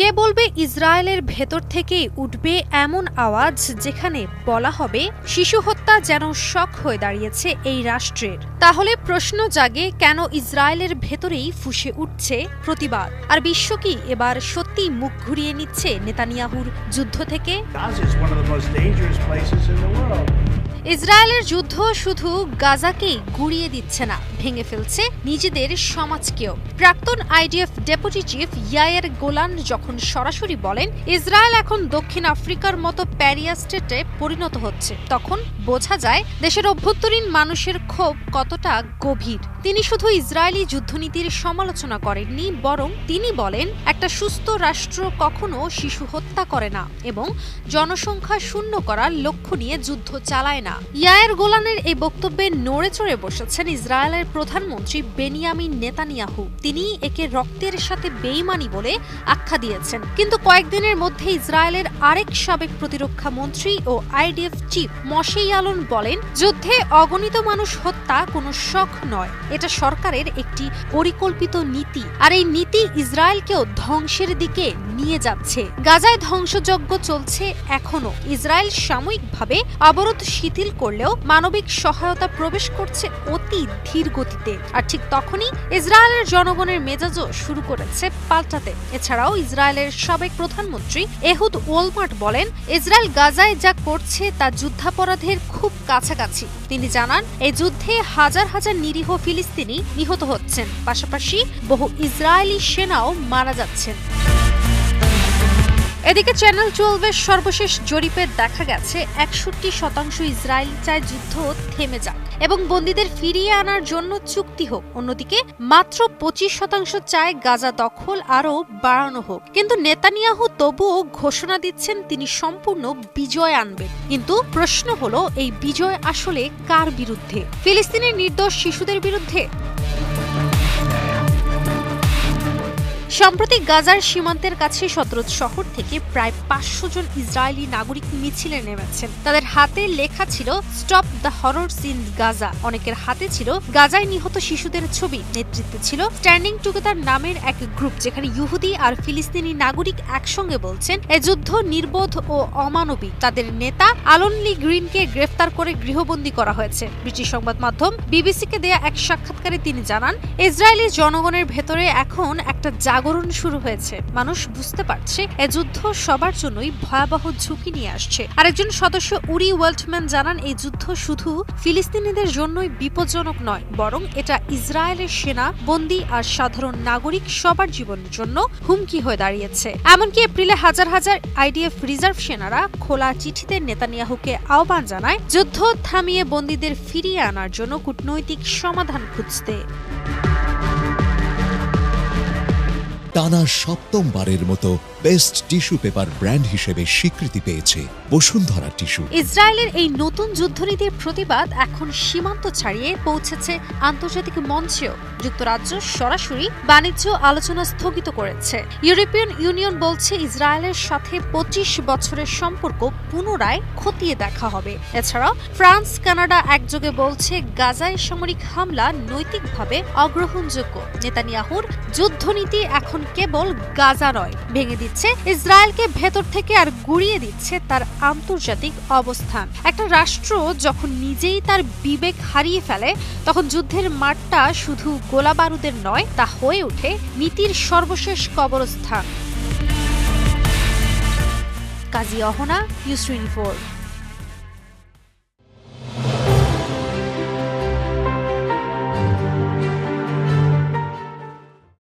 কে বলবে ইসরায়েলের ভেতর থেকেই উঠবে এমন আওয়াজ যেখানে বলা হবে শিশু হত্যা যেন শখ হয়ে দাঁড়িয়েছে এই রাষ্ট্রের? তাহলে প্রশ্ন জাগে কেন ইসরায়েলের ভেতরেই ফুসে উঠছে প্রতিবাদ? আর বিশ্ব কি এবার সত্যি মুখ ঘুরিয়ে নিচ্ছে নেতানিয়াহুর যুদ্ধ থেকে. ইসরায়েলের যুদ্ধ শুধু গাজাকেই গুড়িয়ে দিচ্ছে না। ভেঙে ফেলছে নিজেদের সমাজকেও। প্রাক্তন IDF deputy chief Yair Golan যখন সরাসরি বলেন, ইসরায়েল এখন দক্ষিণ আফ্রিকার মতো প্যারিয়া স্টেটে পরিণত হচ্ছে তখন বোঝা যায় দেশের অভ্যন্তরীণ মানুষের ক্ষোভ কতটা গভীর। তিনি শুধু ইসরায়েলি যুদ্ধনীতির সমালোচনা করেননি, বরং তিনি বলেন, একটা সুস্থ রাষ্ট্র কখনো শিশু হত্যা করে না এবং জনসংখ্যা শূন্য করার লক্ষ্য নিয়ে যুদ্ধ চালায় না। ইয়ায়ের গোলানের এই বক্তব্যে নড়ে চড়ে বসেছেন ইসরায়েলের প্রধানমন্ত্রী বেনিয়ামিন নেতানিয়াহু। তিনি একে রক্তের সাথে বেইমানি বলে আখ্যা দিয়েছেন। কিন্তু কয়েকদিনের মধ্যে ইসরায়েলের আরেক সাবেক প্রতিরক্ষা মন্ত্রী ও আইডিএফ চিফ মশেই আলন বলেন, যুদ্ধে অগণিত মানুষ হত্যা কোনো শখ নয়। এটা সরকারের একটি পরিকল্পিত নীতি। আর এই নীতি ইসরায়েলকেও ধ্বংসের দিকে নিয়ে যাচ্ছে। গাজায় ধ্বংসযজ্ঞ চলছে এখনও। ইসরায়েল সাময়িকভাবে অবরোধ শিথিল করলেও মানবিক সহায়তা প্রবেশ করছে অতি ধীর গতিতে। আর ঠিক তখনই ইসরায়েলের জনগণের মেজাজও শুরু করেছে পাল্টাতে। এছাড়াও ইসরায়েলের সাবেক প্রধানমন্ত্রী এহুদ ওলমার্ট বলেন, ইসরায়েল গাজায় যা করছে তা যুদ্ধাপরাধের খুব কাছাকাছি। তিনি জানান, এই যুদ্ধে হাজার হাজার নিরীহ ফিলিস্তিনি নিহত হচ্ছেন। পাশাপাশি বহু ইসরায়েলি সেনাও মারা যাচ্ছেন। এদিকে চ্যানেল টুয়েলভের সর্বশেষ জরিপে দেখা গেছে, একষট্টি শতাংশ ইসরায়েল চায় যুদ্ধ থেমে যাক এবং বন্দীদের ফিরিয়ে আনার জন্য চুক্তি হোক। অন্যদিকে মাত্র পঁচিশ শতাংশ চায় গাজা দখল আরও বাড়ানো হোক। কিন্তু নেতানিয়াহু তবুও ঘোষণা দিচ্ছেন তিনি সম্পূর্ণ বিজয় আনবেন। কিন্তু প্রশ্ন হলো, এই বিজয় আসলে কার বিরুদ্ধে? ফিলিস্তিনের নির্দোষ শিশুদের বিরুদ্ধে? সম্প্রতি গাজার সীমান্তের কাছে সতরত শহর থেকে প্রায় পাঁচশো জন ইসরায়েলি নাগরিক মিছিলে নেমেছেন। তাদের হাতে লেখা ছিল, stop the horror scene Gaza. অনেকের হাতে ছিল গাজায় নিহত শিশুদের ছবি। নেতৃত্বে ছিল স্ট্যান্ডিং টুগেদার নামের এক গ্রুপ যেখানে ইহুদি আর ফিলিস্তিনি নাগরিক একসঙ্গে বলছেন, এ যুদ্ধ নির্বোধ ও অমানবিক। তাদের নেতা আলনলি গ্রিনকে গ্রেফতার করে গৃহবন্দী করা হয়েছে। ব্রিটিশ সংবাদ মাধ্যম বিবিসিকে দেয়া এক সাক্ষাৎকারে তিনি জানান, ইসরায়েলি জনগণের ভেতরে এখন একটা জাগরণ শুরু হয়েছে। মানুষ বুঝতে পারছে এ যুদ্ধ সবার জন্যই ভয়াবহ ঝুঁকি নিয়ে আসছে। আরেকজন সদস্য উরি ওয়েল্টম্যান জানান, এই যুদ্ধ শুধু ফিলিস্তিনিদের জন্যই বিপজ্জনক নয়, বরং এটা ইসরায়েলের সেনা, বন্দী আর সাধারণ নাগরিক সবার জীবনের জন্য হুমকি হয়ে দাঁড়িয়েছে। এমনকি এপ্রিলে হাজার হাজার আইডিএফ রিজার্ভ সেনারা খোলা চিঠিতে নেতানিয়াহুকে আহ্বান জানায়, যুদ্ধ থামিয়ে বন্দীদের ফিরিয়ে আনার জন্য কূটনৈতিক সমাধান খুঁজতে। টানা সপ্তমবারের মতো বেস্ট টিস্যু পেপার ব্র্যান্ড হিসেবে স্বীকৃতি পেয়েছে বসুন্ধরা টিস্যু ইসরায়েলের এই নতুন যুদ্ধনীতির প্রতিবাদ এখন সীমান্ত ছাড়িয়ে পৌঁছেছে আন্তর্জাতিক মঞ্চেও। যুক্তরাজ্য সরাসরি বাণিজ্য আলোচনা স্থগিত করেছে। ইউরোপিয়ান ইউনিয়ন বলছে ইসরায়েলের সাথে পঁচিশ বছরের সম্পর্ক পুনরায় খতিয়ে দেখা হবে। এছাড়াও ফ্রান্স, কানাডা একযোগে বলছে গাজায় সামরিক হামলা নৈতিকভাবে অগ্রহণযোগ্য। নেতানিয়াহুর যুদ্ধনীতি এখন কেবল গাজা নয়, ভেঙে দিচ্ছে ইসরায়েলকে ভেতর থেকে আর গুড়িয়ে দিচ্ছে তার আন্তর্জাতিক অবস্থান। একটা রাষ্ট্র যখন নিজেই তার বিবেক হারিয়ে ফেলে, তখন যুদ্ধের মাঠটা শুধু গোলা বারুদের নয়, তা হয়ে ওঠে নীতির সর্বশেষ কবরস্থান। কাজী অহনা, নিউজ টোয়েন্টি